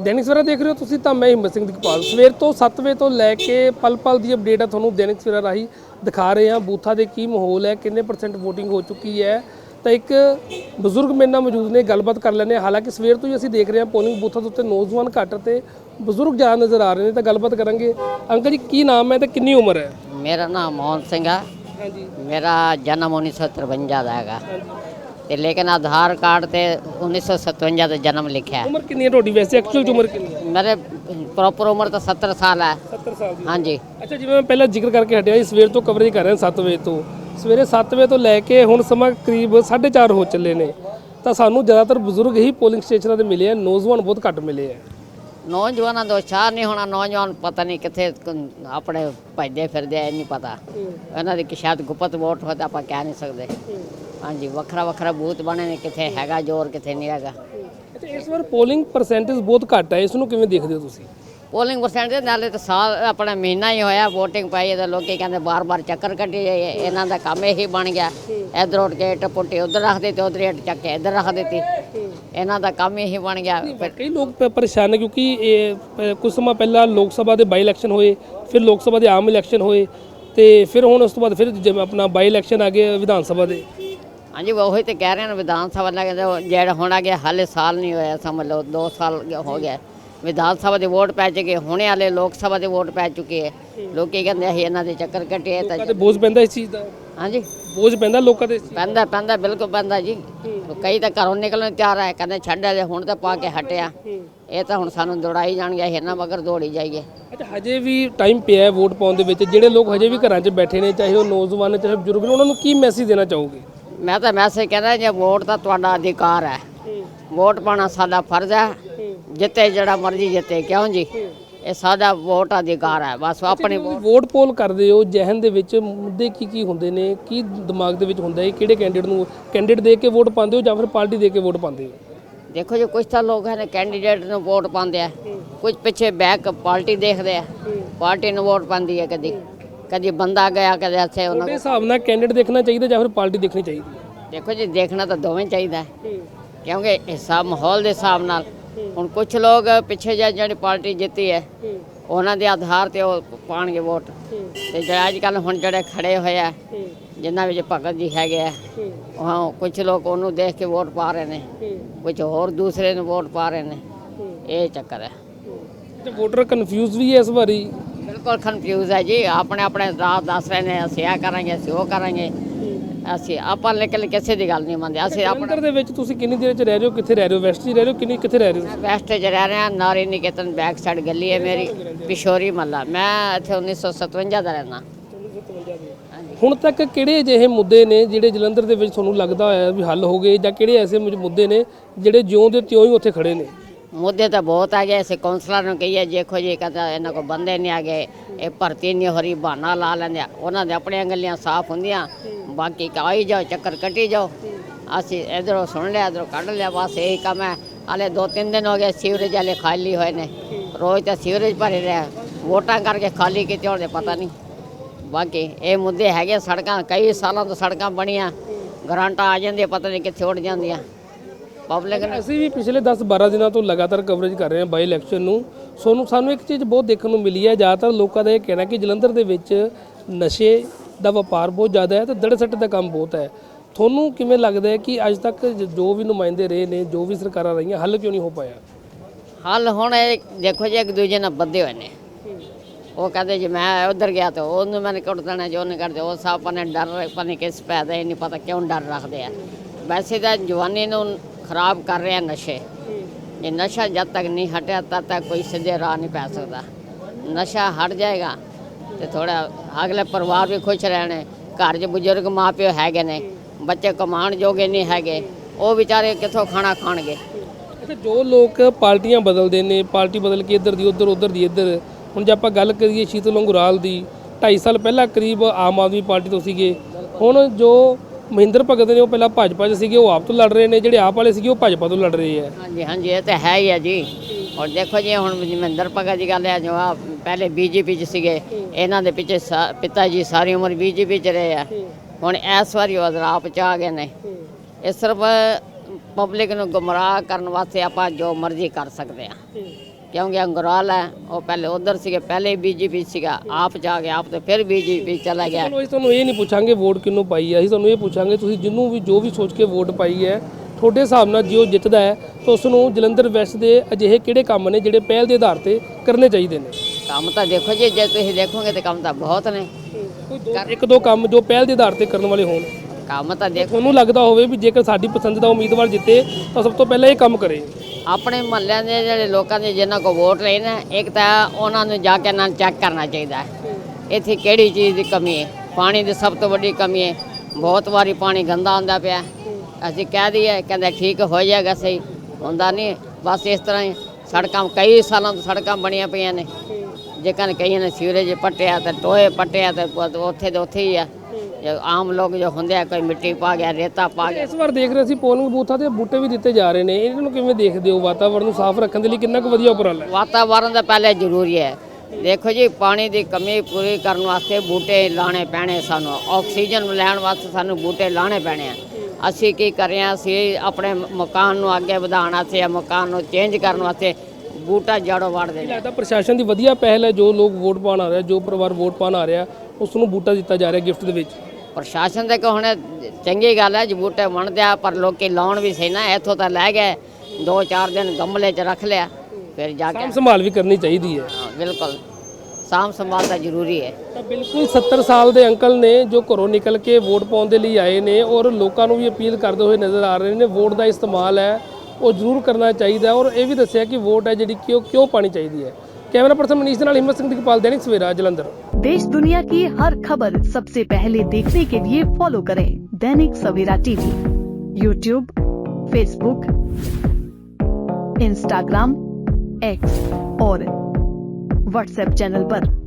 ਦੈਨਿਕ ਸਵੇਰਾ ਦੇਖ ਰਹੇ ਹੋ ਤੁਸੀਂ ਤਾਂ ਮੈਂ ਹਿੰਮਤ ਸਿੰਘ ਦੀਪਾਲ। ਸਵੇਰ ਤੋਂ 7 ਵਜੇ ਤੋਂ ਲੈ ਕੇ ਪਲ ਪਲ ਦੀ ਅਪਡੇਟ ਆ ਤੁਹਾਨੂੰ ਦੈਨਿਕ ਸਵੇਰਾ ਰਾਹੀਂ ਦਿਖਾ ਰਹੇ ਹਾਂ। ਬੂਥਾਂ ਦੇ ਕੀ ਮਾਹੌਲ ਹੈ ਕਿੰਨੇ ਪਰਸੈਂਟ VOTING ਹੋ ਚੁੱਕੀ ਹੈ। ਤਾਂ ਇੱਕ ਬਜ਼ੁਰਗ ਮੇਰੇ ਨਾਲ ਮੌਜੂਦ ਨੇ ਗੱਲਬਾਤ ਕਰ ਹਾਂ। ਹਾਲਾਂਕਿ ਸਵੇਰ ਤੋਂ ਹੀ ਅਸੀਂ ਦੇਖ ਰਹੇ ਹਾਂ ਪੋਲਿੰਗ ਬੂਥਾਂ ਦੇ ਉੱਤੇ ਨੌਜਵਾਨ ਘੱਟ ਤੇ ਬਜ਼ੁਰਗ ਜ਼ਿਆਦਾ ਨਜ਼ਰ ਆ ਰਹੇ ਨੇ। ਤਾਂ ਗੱਲਬਾਤ ਕਰਾਂਗੇ। ਅੰਕਲ ਜੀ ਕੀ ਨਾਮ ਹੈ ਤੇ ਕਿੰਨੀ ਉਮਰ ਹੈ? ਮੇਰਾ ਨਾਮ ਮੋਹਨ ਸਿੰਘ ਹੈ ਹਾਂਜੀ। ਮੇਰਾ ਜਨਮ 1953 ਦਾ ਹੈਗਾ। ਤੇ ਲੇਕਿਨ ਆਧਾਰ ਕਾਰਡ ਤੇ 1957 ਦਾ ਜਨਮ ਲਿਖਿਆ। ਹੈ। ਉਮਰ ਕਿੰਨੀ ਹੈ ਤੁਹਾਡੀ ਵੈਸੇ? ਐਕਚੁਅਲ ਉਮਰ ਕਿੰਨੀ ਹੈ? ਮੇਰੇ ਪ੍ਰੋਪਰ ਉਮਰ ਤਾਂ 70 ਸਾਲ ਹੈ। 70 ਸਾਲ ਦੀ। ਹਾਂਜੀ। ਅੱਛਾ ਜਿਵੇਂ ਮੈਂ ਪਹਿਲਾਂ ਜ਼ਿਕਰ ਕਰਕੇ ਹਟਿਆ ਸੀ ਸਵੇਰ ਤੋਂ ਕਵਰੇਜ ਕਰ ਰਹੇ ਹਾਂ 7 ਵਜੇ ਤੋਂ। ਸਵੇਰੇ 7 ਵਜੇ ਤੋਂ ਲੈ ਕੇ ਹੁਣ ਸਮਾਂ ਕਰੀਬ 4:30 ਹੋ ਚੱਲੇ ਨੇ। ਤਾਂ ਸਾਨੂੰ ਜ਼ਿਆਦਾਤਰ ਬਜ਼ੁਰਗ ਹੀ ਪੋਲਿੰਗ ਸਟੇਸ਼ਨਾਂ ਤੇ ਮਿਲੇ ਆ ਨੌਜਵਾਨ ਬਹੁਤ ਘੱਟ ਮਿਲੇ ਆ। ਨੌਜਵਾਨਾਂ ਦਾ ਉਤਸ਼ਾਹ ਨਹੀਂ ਹੋਣਾ ਨੌਜਵਾਨ ਪਤਾ ਨਹੀਂ ਕਿੱਥੇ ਕ- ਆਪਣੇ ਭੱਜਦੇ ਫਿਰਦੇ ਆ ਇਹ ਨਹੀਂ ਪਤਾ। ਇਹਨਾਂ ਦੀ ਕਿ ਸ਼ਾਇਦ ਗੁਪਤ ਵੋਟ ਹੋਵੇ ਤਾਂ ਆਪਾਂ ਕਹਿ ਨਹੀਂ ਸਕਦੇ। ਹਾਂਜੀ ਵੱਖਰਾ ਵੱਖਰਾ ਬੂਥ ਬਣੇ ਨੇ ਕਿੱਥੇ ਹੈਗਾ ਜ਼ੋਰ ਕਿੱਥੇ ਨਹੀਂ ਹੈਗਾ। ਅੱਛਾ ਇਸ ਵਾਰ ਪੋਲਿੰਗ ਪਰਸੈਂਟੇਜ ਬਹੁਤ ਘੱਟ ਹੈ ਇਸ ਨੂੰ ਕਿਵੇਂ ਦੇਖਦੇ ਹੋ ਤੁਸੀਂ? ਪੋਲਿੰਗ ਪਰਸੈਂਟ ਦੇ ਨਾਲੇ ਤਾਂ ਸਾਲ ਆਪਣਾ ਮਹੀਨਾ ਹੀ ਹੋਇਆ VOTING ਪਾਈ ਤਾਂ ਲੋਕੀ ਕਹਿੰਦੇ ਬਾਰ-ਬਾਰ ਚੱਕਰ ਕੱਢੀ ਜਾਈਏ ਇਹਨਾਂ ਦਾ ਕੰਮ ਇਹੀ ਬਣ ਗਿਆ। ਇਧਰ ਉੱਠ ਕੇ ਇੱਟ ਪੁੱਟੀ ਉਧਰ ਰੱਖ ਦਿੱਤੀ ਉਧਰ ਇੱਟ ਚੱਕ ਕੇ ਇੱਧਰ ਰੱਖ ਦਿੱਤੀ। ਇਹਨਾਂ ਦਾ ਕੰਮ ਇਹੀ ਬਣ ਗਿਆ। ਕਈ ਲੋਕ ਪ- ਪਰੇਸ਼ਾਨ ਨੇ ਕਿਉਂਕਿ ਇਹ ਪ- ਕੁਝ ਸਮਾਂ ਪਹਿਲਾਂ ਲੋਕ ਸਭਾ ਦੇ ਬਾਈ ਇਲੈਕਸ਼ਨ ਹੋਏ ਫਿਰ ਲੋਕ ਸਭਾ ਦੇ ਆਮ ਇਲੈਕਸ਼ਨ ਹੋਏ ਤੇ ਫਿਰ ਹੁਣ ਉਸ ਤੋਂ ਬਾਅਦ ਫਿਰ ਜਿਵੇਂ ਆਪਣਾ ਬਾਈ ਇਲੈਕਸ਼ਨ ਆ ਗਏ ਵਿਧਾਨ ਸਭਾ ਦੇ। ਹਾਂਜੀ ਉਹ ਤੇ ਕਹਿ ਰਹੇ ਨੇ ਵਿਧਾਨ ਸਭਾ ਲੱਗਦੇ ਜਿਹੜਾ ਹੁਣ ਗਿਆ ਹਾਲੇ ਸਾਲ ਨਹੀਂ ਹੋਇਆ ਸਮਝ ਲਓ 2 ਸਾਲ ਹੋ ਗਿਆ। ਵਿਧਾਨ ਸਭਾ ਦੇ ਵੋਟ ਪੈ ਚੁੱਕੇ ਹੁਣੇ ਵਾਲੇ ਲੋਕ ਸਭਾ ਦੇ ਵੋਟ ਪੈ ਚੁੱਕੇ ਹੈ। ਲੋਕੀ ਕਹਿੰਦੇ ਅਸੀਂ ਇਹਨਾਂ ਦੇ ਚੱਕਰ ਕੱਟੇ ਤਾਂ ਬੋਝ ਪੈਂਦਾ ਇਸ ਚੀਜ਼ ਦਾ। ਹਾਂਜੀ। ਬੋਝ ਪੈਂਦਾ ਲੋਕਾਂ ਦਾ। ਪੈਂਦਾ ਪੈਂਦਾ ਬਿਲਕੁਲ ਪੈਂਦਾ ਜੀ। ਕਈ ਤਾਂ ਘਰੋਂ ਨਿਕਲਣ ਨੂੰ ਤਿਆਰ ਹੈ ਕਹਿੰਦੇ ਛੱਡ ਆ ਹੁਣ ਤਾਂ ਪਾ ਕੇ ਹਟਿਆ। ਇਹ ਤਾਂ ਹੁਣ ਸਾਨੂੰ ਦੌੜਾਈ ਜਾਣਗੇ ਇਹਨਾਂ ਮਗਰ ਦੌੜੀ ਜਾਈਏ। ਅੱਛਾ ਹਜੇ ਵੀ ਟਾਈਮ ਪਿਆ ਵੋਟ ਪਾਉਣ ਦੇ ਵਿੱਚ। ਜਿਹੜੇ ਲੋਕ ਹਜੇ ਵੀ ਘਰਾਂ 'ਚ ਬੈਠੇ ਨੇ ਚਾਹੇ ਉਹ ਨੌਜਵਾਨ ਨੇ ਚਾਹੇ ਬਜ਼ੁਰਗ ਨੇ ਉਹਨਾਂ ਨੂੰ ਕੀ ਮੈਸੇਜ ਦੇਣਾ ਚਾਹੋਗੇ? ਮੈਂ ਤਾਂ ਮੈਸੇਜ ਕਹਿੰਦਾ ਜੇ ਵੋਟ ਤਾਂ ਤੁਹਾਡਾ ਅਧਿਕਾਰ ਹੈ। ਵੋਟ ਪਾਣਾ ਸਾਡਾ ਫਰਜ਼ ਹੈ। ਜਿੱਤੇ ਜਿਹੜਾ ਮਰਜ਼ੀ ਜਿੱਤੇ ਕਿਉਂ ਜੀ? ਇਹ ਸਾਡਾ ਵੋਟ ਅਧਿਕਾਰ ਹੈ ਬਸ ਆਪਣੀ ਵੋਟ। ਪੋਲ ਕਰਦੇ ਹੋ ਜਹਨ ਦੇ ਵਿੱਚ ਮੁੱਦੇ ਕੀ ਕੀ ਹੁੰਦੇ ਨੇ ਕੀ ਦਿਮਾਗ ਦੇ ਵਿੱਚ ਹੁੰਦਾ ਹੈ ਕਿਹੜੇ ਕੈਂਡੀਡੇਟ ਨੂੰ ਕੈਂਡੀਡੇਟ ਦੇ ਕੇ ਵੋਟ ਪਾਉਂਦੇ ਹੋ ਜਾਂ ਫਿਰ ਪਾਰਟੀ ਦੇ ਕੇ ਵੋਟ ਪਾਉਂਦੇ ਹੋ? ਦੇਖੋ ਜੀ ਕੁਝ ਤਾਂ ਲੋਕ ਹਨ ਕੈਂਡੀਡੇਟ ਨੂੰ ਵੋਟ ਪਾਉਂਦੇ ਆ ਕੁਝ ਪਿੱਛੇ ਬੈਕ ਪਾਰਟੀ ਦੇਖਦੇ ਆ ਪਾਰਟੀ ਨੂੰ ਵੋਟ ਪਾਉਂਦੀ ਹੈ ਕਦੀ। ਕਦੀ ਬੰਦਾ ਗਿਆ ਕਦੇ ਇੱਥੇ ਉਹਨਾਂ ਤੁਹਾਡੇ ਹਿਸਾਬ ਨਾਲ ਕੈਂਡੀਡੇਟ ਦੇਖਣਾ ਚਾਹੀਦਾ ਜਾਂ ਫਿਰ ਪਾਰਟੀ ਦੇਖਣੀ ਚਾਹੀਦੀ ਹੈ? ਦੇਖੋ ਜੀ ਦੇਖਣਾ ਤਾਂ ਦੋਵੇਂ ਚਾਹੀਦਾ ਹੈ। ਕਿਉਂਕਿ ਹਿਸਾਬ ਮਾਹੌਲ ਦੇ ਹਿਸਾਬ ਨਾਲ ਹੁਣ ਕੁਝ ਲੋਕ ਪਿੱਛੇ ਜਿਹੇ ਜਿਹੜੀ ਪਾਰਟੀ ਜਿੱਤੀ ਹੈ ਉਹਨਾਂ ਦੇ ਆਧਾਰ ਤੇ ਉਹ ਪਾਣਗੇ ਵੋਟ। ਤੇ ਜਿਹੜੇ ਅੱਜ ਕੱਲ ਹੁਣ ਜਿਹੜੇ ਖੜੇ ਹੋਏ ਆ ਜਿਨ੍ਹਾਂ ਵਿੱਚ ਭਗਤ ਜੀ ਹੈਗੇ ਆ ਉਹ ਕੁਝ ਲੋਕ ਉਹਨੂੰ ਦੇਖ ਕੇ ਵੋਟ ਪਾ ਰਹੇ ਨੇ। ਕੁਝ ਹੋਰ ਦੂਸਰੇ ਨੂੰ ਵੋਟ ਪਾ ਰਹੇ ਨੇ। ਇਹ ਚੱਕਰ ਹੈ। ਤੇ ਵੋਟਰ ਕਨਫਿਊਜ਼ ਵੀ ਹੈ ਇਸ ਵਾਰੀ? ਬਿਲਕੁਲ ਕਨਫਿਊਜ਼ ਹੈ ਜੀ। ਆਪਣੇ ਆਪਣੇ ਰਾਹ ਦੱਸ ਰਹੇ ਨੇ ਅਸੀਂ ਇਹ ਕਰਾਂਗੇ ਅਸੀਂ ਉਹ ਕਰਾਂਗੇ। ਅਸੀਂ ਆਪਾਂ ਲੇਕਿਨ ਕਿਸੇ ਦੀ ਗੱਲ ਨਹੀਂ ਮੰਨਦੇ। ਅਸੀਂ ਆਪਣਾ ਜਲੰਧਰ ਦੇ ਵਿੱਚ ਤੁਸੀਂ ਕਿੰਨੀ ਦੇਰ ਚ ਰਹਿ ਰਹੇ ਹੋ? ਕਿੱਥੇ ਰਹਿ ਰਹੇ ਹੋ? ਵੈਸਟ 'ਚ ਰਹਿ ਰਹੇ ਹੋ? ਕਿੰਨੀ ਕਿੱਥੇ ਰਹਿ ਰਹੇ ਹੋ ਵੈਸਟ 'ਚ ਰਹਿ ਰਿਹਾ ਨਾਰੀ ਨਿਕੇਤਨ ਬੈਕ ਸਾਈਡ ਗਲੀ ਹੈ ਮੇਰੀ ਪਿਸ਼ੋਰੀ ਮਹੱਲਾ ਮੈਂ ਇੱਥੇ 1957 ਦਾ ਰਹਿਣਾ ਹੁਣ ਤੱਕ ਕਿਹੜੇ ਅਜਿਹੇ ਮੁੱਦੇ ਨੇ ਜਿਹੜੇ ਜਲੰਧਰ ਦੇ ਵਿੱਚ ਤੁਹਾਨੂੰ ਲੱਗਦਾ ਹੋਇਆ ਵੀ ਹੱਲ ਹੋ ਗਏ ਜਾਂ ਕਿਹੜੇ ਐਸੇ ਮੁੱਦੇ ਨੇ ਜਿਹੜੇ ਜਿਉਂ ਦੇ ਤਿਉਂ ਹੀ ਉੱਥੇ ਖੜੇ ਨੇ? ਮੁੱਦੇ ਤਾਂ ਬਹੁਤ ਆ ਗਏ। ਅਸੀਂ ਕਾਉਂਸਲਰ ਨੂੰ ਕਹੀਏ ਦੇਖੋ ਜੀ ਕਹਿੰਦਾ ਇਹਨਾਂ ਕੋਲ ਬੰਦੇ ਨਹੀਂ ਆ ਗਏ ਇਹ ਭਰਤੀ ਨਹੀਂ ਹੋ ਰਹੀ ਬਹਾਨਾ ਲਾ ਲੈਂਦੇ ਆ। ਉਹਨਾਂ ਦੇ ਆਪਣੀਆਂ ਗੱਲਾਂ ਸਾਫ਼ ਹੁੰਦੀਆਂ। ਬਾਕੀ ਆਈ ਜਾਓ, ਚੱਕਰ ਕੱਟੀ ਜਾਓ। ਅਸੀਂ ਇਧਰੋਂ ਸੁਣ ਲਿਆ, ਇਧਰੋਂ ਕੱਢ ਲਿਆ, ਬਸ ਇਹੀ ਕੰਮ ਹੈ। ਹਾਲੇ ਦੋ ਤਿੰਨ ਦਿਨ ਹੋ ਗਏ ਸੀਵਰੇਜ ਵਾਲੇ ਖਾਲੀ ਹੋਏ ਨੇ। ਰੋਜ਼ ਤਾਂ ਸੀਵਰੇਜ ਭਰੇ ਰਿਹਾ ਵੋਟਾਂ ਕਰਕੇ ਖਾਲੀ ਕਿਤੇ ਹੋਣ ਦੇ ਪਤਾ ਨਹੀਂ। ਬਾਕੀ ਇਹ ਮੁੱਦੇ ਹੈਗੇ ਸੜਕਾਂ, ਕਈ ਸਾਲਾਂ ਤੋਂ ਸੜਕਾਂ ਬਣੀਆਂ। ਗਰਾਂਟਾਂ ਆ ਜਾਂਦੀਆਂ, ਪਤਾ ਨਹੀਂ ਕਿੱਥੇ ਉੱਡ ਜਾਂਦੀਆਂ। ਪਬਲਿਕ ਨੇ ਅਸੀਂ ਵੀ ਪਿਛਲੇ 10-12 ਦਿਨਾਂ ਤੋਂ ਲਗਾਤਾਰ ਕਵਰੇਜ ਕਰ ਰਹੇ ਹਾਂ ਬਾਈ ਇਲੈਕਸ਼ਨ ਨੂੰ। ਸੋਨੂੰ ਸਾਨੂੰ ਇੱਕ ਚੀਜ਼ ਬਹੁਤ ਦੇਖਣ ਨੂੰ ਮਿਲੀ ਹੈ, ਜ਼ਿਆਦਾਤਰ ਲੋਕਾਂ ਦਾ ਇਹ ਕਹਿਣਾ ਕਿ ਜਲੰਧਰ ਦੇ ਵਿੱਚ ਨਸ਼ੇ ਦਾ ਵਪਾਰ ਬਹੁਤ ਜ਼ਿਆਦਾ ਹੈ ਤੇ ਦੜ ਦਾ ਕੰਮ ਬਹੁਤ ਹੈ। ਤੁਹਾਨੂੰ ਕਿਵੇਂ ਲੱਗਦਾ ਹੈ ਕਿ ਅੱਜ ਤੱਕ ਜੋ ਵੀ ਨੁਮਾਇੰਦੇ ਰਹੇ ਨੇ, ਜੋ ਵੀ ਸਰਕਾਰਾਂ ਰਹੀਆਂ, ਹੱਲ ਕਿਉਂ ਨਹੀਂ ਹੋ ਪਾਇਆ? ਹੱਲ ਹੁਣ ਇਹ ਦੇਖੋ ਜੀ ਇੱਕ ਦੂਜੇ ਨਾਲ ਬੱਧੇ ਹੋਏ ਨੇ। ਉਹ ਕਹਿੰਦੇ ਜੀ, ਮੈਂ ਉਧਰ ਗਿਆ ਤਾਂ ਉਹਨੂੰ ਮੈंने ਕੱਢ ਦੇਣਾ ਜੋ, ਉਹਨੇ ਕਰਦੇ ਉਹ ਸਭ ਨੇ ਡਰ ਪਤਾ ਕਿਸ ਪੈਦਾ ਹੀ ਨਹੀਂ ਪਤਾ ਕਿਉਂ ਡਰ ਰੱਖਦੇ ਆ। ਵੈਸੇ ਤਾਂ ਜਵਾਨੀ ਨੂੰ ਖਰਾਬ ਕਰ ਰਿਹਾ ਨਸ਼ੇ। ਇਹ ਨਸ਼ਾ ਜਦ ਤੱਕ ਨਹੀਂ ਹਟਿਆ, ਤਦ ਤੱਕ ਕੋਈ ਸਿੱਧੇ ਰਾਹ ਨਹੀਂ ਪੈ ਸਕਦਾ। ਨਸ਼ਾ ਹਟ ਜਾਏਗਾ। ਤੇ ਥੋੜਾ ਅਗਲੇ ਪਰਿਵਾਰ ਵੀ ਖੁਸ਼ ਰਹਿਣੇ ਘਰ 'ਚ ਬਜ਼ੁਰਗ ਮਾਪਿਓ ਹੈਗੇ ਨੇ ਬੱਚੇ ਕਮਾਉਣ ਜੋਗੇ ਨਹੀਂ ਹੈਗੇ ਉਹ ਵਿਚਾਰੇ ਕਿੱਥੋਂ ਖਾਣਾ ਖਾਣਗੇ? ਅੱਛਾ ਜੋ ਲੋਕ ਪਾਰਟੀਆਂ ਬਦਲਦੇ ਨੇ ਪਾਰਟੀ ਬਦਲ ਕੇ ਇੱਧਰ ਦੀ ਉੱਧਰ ਉੱਧਰ ਦੀ ਇੱਧਰ ਹੁਣ ਜੇ ਆਪਾਂ ਗੱਲ ਕਰੀਏ ਸ਼ੀਤਲ ਅੰਗੁਰਾਲ ਦੀ 2.5 ਸਾਲ ਪਹਿਲਾਂ ਕਰੀਬ ਆਮ ਆਦਮੀ ਪਾਰਟੀ ਤੋਂ ਸੀਗੇ ਹੁਣ ਜੋ ਮਹਿੰਦਰ ਭਗਤ ਨੇ ਉਹ ਪਹਿਲਾਂ ਭਾਜਪਾ 'ਚ ਸੀਗੇ ਉਹ ਆਪ ਤੋਂ ਲੜ ਰਹੇ ਨੇ ਜਿਹੜੇ ਆਪ ਵਾਲੇ ਸੀਗੇ ਉਹ ਭਾਜਪਾ ਤੋਂ ਲੜ ਰਹੇ ਆ। ਹਾਂਜੀ ਹਾਂਜੀ ਇਹ ਤਾਂ ਹੈ ਹੀ ਹੈ ਜੀ। ਔਰ ਦੇਖੋ ਜੀ ਹੁਣ ਮਹਿੰਦਰ ਭਗਤ ਦੀ ਗੱਲ ਹੈ ਜੋ ਆ ਪਹਿਲੇ ਬੀਜੇਪੀ 'ਚ ਸੀਗੇ, ਇਹਨਾਂ ਦੇ ਪਿੱਛੇ ਸਾ- ਪਿਤਾ ਜੀ ਸਾਰੀ ਉਮਰ ਬੀਜੇਪੀ 'ਚ ਰਹੇ ਆ। ਹੁਣ ਇਸ ਵਾਰੀ ਉਹ ਆਪ 'ਚ ਆ ਗਏ ਨੇ। ਇਹ ਸਿਰਫ ਪਬਲਿਕ ਨੂੰ ਗੁੰਮਰਾਹ ਕਰਨ ਵਾਸਤੇ ਆਪਾਂ ਜੋ ਮਰਜ਼ੀ ਕਰ ਸਕਦੇ ਆ। ਕਿਉਂਕਿ ਅੰਗਰਾਲ ਹੈ, ਉਹ ਪਹਿਲੇ ਉਧਰ ਸੀਗੇ, ਪਹਿਲੇ ਬੀਜੇਪੀ ਸੀਗਾ, ਆਪ 'ਚ ਆ ਗਿਆ, ਆਪ ਤੇ ਫਿਰ ਬੀਜੇਪੀ ਚਲਾ ਗਿਆ। ਚਲੋ ਅਸੀਂ ਤੁਹਾਨੂੰ ਇਹ ਨਹੀਂ ਪੁੱਛਾਂਗੇ ਵੋਟ ਕਿਹਨੂੰ ਪਾਈ ਹੈ, ਅਸੀਂ ਤੁਹਾਨੂੰ ਇਹ ਪੁੱਛਾਂਗੇ, ਤੁਸੀਂ ਜਿਹਨੂੰ ਵੀ, ਜੋ ਵੀ ਸੋਚ ਕੇ ਵੋਟ ਪਾਈ ਹੈ, ਤੁਹਾਡੇ ਹਿਸਾਬ ਨਾਲ ਜੇ ਉਹ ਜਿੱਤਦਾ ਹੈ, ਤਾਂ ਉਸ ਨੂੰ ਜਲੰਧਰ ਵੈਸਟ ਦੇ ਅਜਿਹੇ ਕਿਹੜੇ ਕੰਮ ਨੇ ਜਿਹੜੇ ਪਹਿਲ ਦੇ ਆਧਾਰ ਤੇ ਕਰਨੇ ਚਾਹੀਦੇ ਨੇ? ਕੰਮ ਤਾਂ ਦੇਖੋ ਜੀ ਜੇ ਤੁਸੀਂ ਦੇਖੋਗੇ ਤੇ ਕੰਮ ਤਾਂ ਬਹੁਤ ਨੇ। ਕੋਈ ਦੋ ਇੱਕ ਦੋ ਕੰਮ ਜੋ ਪਹਿਲ ਦੇ ਆਧਾਰ ਤੇ ਕਰਨ ਵਾਲੇ ਹੋਣ। ਕੰਮ ਤਾਂ ਦੇਖੋ ਤੁਹਾਨੂੰ ਲੱਗਦਾ ਹੋਵੇ ਵੀ ਜੇਕਰ ਸਾਡੀ ਪਸੰਦ ਦਾ ਉਮੀਦਵਾਰ ਜਿੱਤੇ ਤਾਂ ਸਭ ਤੋਂ ਪਹਿਲਾਂ ਇਹ ਕੰਮ ਕਰੇ। ਆਪਣੇ ਮਹੱਲਿਆਂ ਦੇ ਜਿਹੜੇ ਲੋਕਾਂ ਦੇ ਜਿਨ੍ਹਾਂ ਕੋ ਵੋਟ ਨੇ ਇੱਕ ਤਾਂ ਉਹਨਾਂ ਨੂੰ ਜਾ ਕੇ ਇਹਨਾਂ ਨੂੰ ਚੈੱਕ ਕਰਨਾ ਚਾਹੀਦਾ ਹੈ। ਇੱਥੇ ਕਿਹੜੀ ਚੀਜ਼ ਦੀ ਕਮੀ ਹੈ? ਪਾਣੀ ਦੀ ਸਭ ਤੋਂ ਵੱਡੀ ਕਮੀ ਹੈ। ਬਹੁਤ ਵਾਰੀ ਪਾਣੀ ਗੰਦਾ ਹੁੰਦਾ ਪਿਆ। ਅਸੀਂ ਕਹਿ ਦਈਏ ਕਹਿੰਦੇ ਠੀਕ ਹੋ ਜਾਏਗਾ ਸਹੀ। ਹੁੰਦਾ ਨਹੀਂ। ਬਸ ਇਸ ਤਰ੍ਹਾਂ ਹੀ ਸੜਕਾਂ ਕਈ ਸਾਲਾਂ ਤੋਂ ਸੜਕਾਂ ਬਣੀਆਂ ਪਈਆਂ ਨੇ। ਜੇਕਰ ਕਈਆਂ ਨੇ ਸੀਵਰੇਜ ਪੱਟਿਆ ਤੇ ਟੋਏ ਪੱਟਿਆ ਤੇ ਉੱਥੇ ਦੇ ਉੱਥੇ ਹੀ ਆ। ਜੋ ਆਮ ਲੋਕ ਜੋ ਹੁੰਦੇ ਆ ਕੋਈ ਮਿੱਟੀ ਪਾ ਗਿਆ ਰੇਤਾ ਪਾ ਗਿਆ। ਇਸ ਵਾਰ ਦੇਖ ਰਹੇ ਸੀ ਪੋਲਿੰਗ ਬੂਥਾਂ ਤੇ ਬੂਟੇ ਵੀ ਦਿੱਤੇ ਜਾ ਰਹੇ ਨੇ। ਇਹਨਾਂ ਨੂੰ ਕਿਵੇਂ ਦੇਖਦੇ ਹੋ? ਵਾਤਾਵਰਣ ਨੂੰ ਸਾਫ਼ ਰੱਖਣ ਦੇ ਲਈ ਕਿੰਨਾ ਕੁ ਵਧੀਆ ਉਪਰਾਲਾ ਹੈ? ਵਾਤਾਵਰਨ ਦਾ ਪਹਿਲੇ ਜ਼ਰੂਰੀ ਹੈ। ਦੇਖੋ ਜੀ ਪਾਣੀ ਦੀ ਕਮੀ ਪੂਰੀ ਕਰਨ ਵਾਸਤੇ ਬੂਟੇ ਲਾਣੇ ਪੈਣੇ ਸਾਨੂੰ। ਆਕਸੀਜਨ ਲੈਣ ਵਾਸਤੇ ਸਾਨੂੰ ਬੂਟੇ ਲਾਣੇ ਪੈਣੇ ਆ। ਅਸੀਂ ਕੀ ਕਰ ਰਹੇ ਹਾਂ ਅਸੀਂ ਆਪਣੇ ਮਕਾਨ ਨੂੰ ਅੱਗੇ ਵਧਾਉਣ ਵਾਸਤੇ ਜਾਂ ਮਕਾਨ ਨੂੰ ਚੇਂਜ ਕਰਨ ਵਾਸਤੇ ਬੂਟਾ ਜੜੋਂ ਵੜਦੇ ਨੇ ਲੱਗਦਾ ਪ੍ਰਸ਼ਾਸਨ ਦੀ ਵਧੀਆ ਪਹਿਲ ਹੈ ਜੋ ਲੋਕ ਵੋਟ ਪਾਉਣ ਆ ਰਿਹਾ ਜੋ ਪਰਿਵਾਰ ਵੋਟ ਪਾਉਣ ਆ ਰਿਹਾ ਉਸ ਨੂੰ ਬੂਟਾ ਦਿੱਤਾ ਜਾ ਰਿਹਾ ਗਿਫਟ ਦੇ ਵਿੱਚ? ਪ੍ਰਸ਼ਾਸਨ ਦੇ ਕੋ ਹੁਣ ਚੰਗੀ ਗੱਲ ਹੈ ਜੀ ਬੂਟੇ ਵੰਡਦੇ ਆ ਪਰ ਲੋਕੀ ਲਾਉਣ ਵੀ ਸਹੀ ਨਾ ਇੱਥੋਂ ਤਾਂ ਲੈ ਗਏ ਦੋ ਚਾਰ ਦਿਨ ਗਮਲੇ 'ਚ ਰੱਖ ਲਿਆ ਫਿਰ ਜਾ ਕੇ ਸਾਂਭ ਸੰਭਾਲ ਵੀ ਕਰਨੀ ਚਾਹੀਦੀ ਹੈ। ਹਾਂ, ਬਿਲਕੁਲ। ਸਾਂਭ ਸੰਭਾਲ ਤਾਂ ਜ਼ਰੂਰੀ ਹੈ। ਤਾਂ ਬਿਲਕੁਲ 70 ਸਾਲ ਦੇ ਅੰਕਲ ਨੇ ਜੋ ਘਰੋਂ ਨਿਕਲ ਕੇ ਵੋਟ ਪਾਉਣ ਦੇ ਲਈ ਆਏ ਨੇ ਔਰ ਲੋਕਾਂ ਨੂੰ ਵੀ ਅਪੀਲ ਕਰਦੇ ਹੋਏ ਨਜ਼ਰ ਆ ਰਹੇ ਨੇ ਵੋਟ ਦਾ ਇਸਤੇਮਾਲ ਹੈ। ਉਹ ਜ਼ਰੂਰ ਕਰਨਾ ਚਾਹੀਦਾ ਹੈ ਔਰ ਇਹ ਵੀ ਦੱਸਿਆ ਕਿ ਵੋਟ ਹੈ ਜਿਹੜੀ ਕਿ ਉਹ ਕਿਉਂ ਪਾਣੀ ਚਾਹੀਦੀ ਹੈ ਕੈਮਰਾ ਪਰਸਨ ਮਨੀਸ਼ ਦੇ ਨਾਲ ਹਿੰਮਤ ਸਿੰਘ ਦੀਪਾਲ दैनिक सवेरा जलंधर देश दुनिया की हर खबर सबसे पहले देखने के लिए फॉलो करें Dainik Savera TV YouTube Facebook Instagram X और व्हाट्सएप चैनल पर।